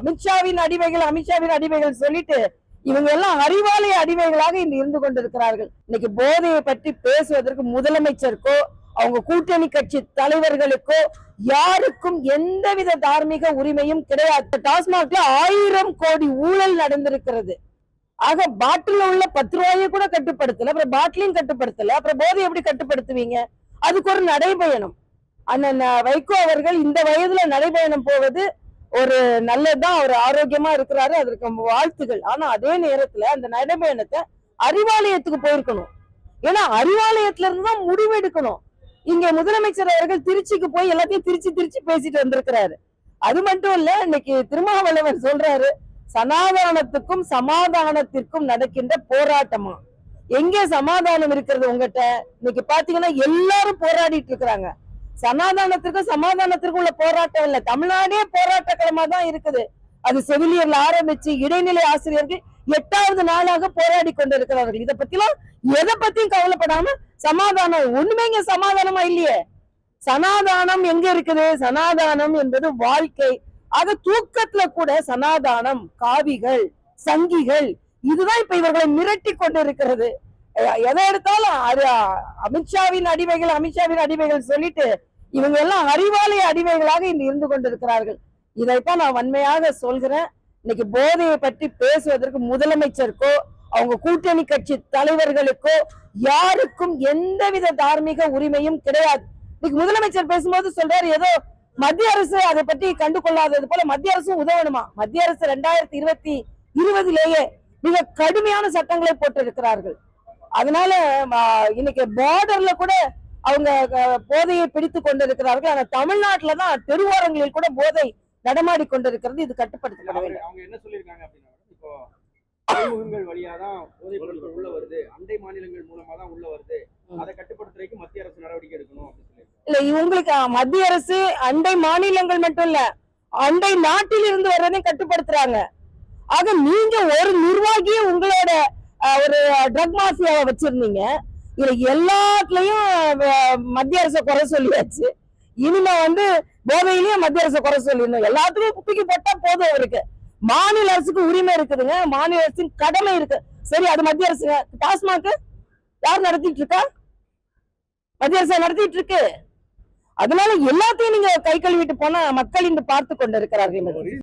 அமித்ஷாவின் அடிமைகள் அமித்ஷாவின் அடிமைகள் சொல்லிட்டு இவங்க எல்லாம் அறிவாலய அடிமைகளாக இன்று இருந்து கொண்டிருக்கிறார்கள். இன்னைக்கு போதையை பற்றி பேசுவதற்கு முதலமைச்சருக்கோ அவங்க கூட்டணி கட்சி தலைவர்களுக்கோ யாருக்கும் எந்தவித தார்மீக உரிமையும் கிடையாது. டாஸ்மாக்ல ஆயிரம் கோடி ஊழல் நடந்திருக்கிறது. ஆக பாட்டில் உள்ள பத்து ரூபாயை கூட கட்டுப்படுத்தல அப்புறம் பாட்டிலையும் கட்டுப்படுத்தல அப்புறம் போதை எப்படி கட்டுப்படுத்துவீங்க? அதுக்கு ஒரு நடைபயணம். அண்ணன் வைகோ அவர்கள் இந்த வயதுல நடைபயணம் போவது ஒரு நல்லதுதான் அவர் ஆரோக்கியமா இருக்கிறாரு அதற்கு வாழ்த்துகள் ஆனா அதே நேரத்துல அந்த நடைபயணத்தை அறிவாலயத்துக்கு போயிருக்கணும். ஏன்னா அறிவாலயத்துல இருந்து தான் முடிவு எடுக்கணும். இங்க முதலமைச்சர் அவர்கள் திருச்சிக்கு போய் எல்லாத்தையும் திருச்சி திருச்சி பேசிட்டு வந்திருக்கிறாரு. அது மட்டும் இல்ல இன்னைக்கு திருமாவளவன் சொல்றாரு சனாதானத்துக்கும் சமாதானத்திற்கும் நடக்கின்ற போராட்டமா? எங்க சமாதானம் இருக்கிறது உங்ககிட்ட? இன்னைக்கு பாத்தீங்கன்னா எல்லாரும் போராடிட்டு இருக்கிறாங்க. சமாதானத்திற்கும் சமாதானத்திற்கும் உள்ள போராட்டம் இல்ல. தமிழ்நாடே போராட்ட களமா தான் இருக்குது. அது செவிலியர்ல ஆரம்பிச்சு இடைநிலை ஆசிரியர்கள் எட்டாவது நாளாக போராடி கொண்டிருக்கிறார்கள் இதை பத்திலாம் எதை பத்தியும் கவலைப்படாம சமாதானம் ஒண்ணுமே இங்க சமாதானமா இல்லையே. சனாதானம் எங்க இருக்குது? சனாதானம் என்பது வாழ்க்கை. ஆக தூக்கத்துல கூட சனாதானம் காவிகள் சங்கிகள் இதுதான் இப்ப இவர்களை மிரட்டி கொண்டு இருக்கிறது எதை எடுத்தாலும் அது அமித்ஷாவின் அடிமைகள் அமித்ஷாவின் அடிமைகள் சொல்லிட்டு இவங்க எல்லாம் அறிவாலய அடிமைகளாக இன்று இருந்து கொண்டிருக்கிறார்கள். இதைத்தான் நான் வன்மையாக சொல்கிறேன். இன்னைக்கு போதையை பற்றி பேசுவதற்கு முதலமைச்சருக்கோ அவங்க கூட்டணி கட்சி தலைவர்களுக்கோ யாருக்கும் எந்தவித தார்மீக உரிமையும் கிடையாது. இன்னைக்கு முதலமைச்சர் பேசும்போது சொல்றாரு ஏதோ மத்திய அரசு அதை பற்றி கண்டு கொள்ளாதது போல மத்திய அரசும் உதவணுமா? மத்திய அரசு ரெண்டாயிரத்தி இருபத்தி இருபதிலேயே மிக கடுமையான சட்டங்களை போட்டிருக்கிறார்கள். அதனால இன்னைக்கு பார்டர்ல கூட அவங்க போதையை பிடித்து கொண்டிருக்கிறார்கள். ஆனா தமிழ்நாட்டுல தான் தெருவோரங்களில் கூட போதை நடமாடி கொண்டிருக்கிறது. இது கட்டுப்படுத்தப்பட அவங்க வேண்டும். அவங்க என்ன சொல்லியிருக்காங்க அப்படின்னா இப்போ வழியா தான் போதைப் பொருட்கள் உள்ள வருது. அண்டை மாநிலங்கள் மூலமா தான் உள்ள வருது. அதை கட்டுப்படுத்துறதுக்கு மத்திய அரசு நடவடிக்கை எடுக்கணும் இல்ல இவங்களுக்கு மத்திய அரசு அண்டை மாநிலங்கள் மட்டும் இல்ல அண்டை நாட்டில் இருந்து வர்றதையும் கட்டுப்படுத்துறாங்க. ஆக நீங்க ஒரு நிர்வாகியே உங்களோட ஒரு ட்ரக் மாஃபியாவை வச்சிருந்தீங்க. இதுல எல்லாத்துலயும் மத்திய அரசை குறை சொல்லியாச்சு. இனிமே வந்து போதையிலயும் மத்திய அரசை குறை சொல்லிடணும். எல்லாத்துக்கும் குப்பிக்கு போட்டா போதும் அவருக்கு. மாநில அரசுக்கு உரிமை இருக்குதுங்க. மாநில அரசின் கடமை இருக்கு. சரி அது மத்திய அரசு டாஸ்மாக் யார் நடத்திட்டு இருக்கா? மத்திய அரசு நடத்திட்டு இருக்கு. அதனால எல்லாத்தையும் நீங்க கை கழுவிட்டு போனா மக்கள் இன்று பார்த்து கொண்டிருக்கிறார்கள். என்பது.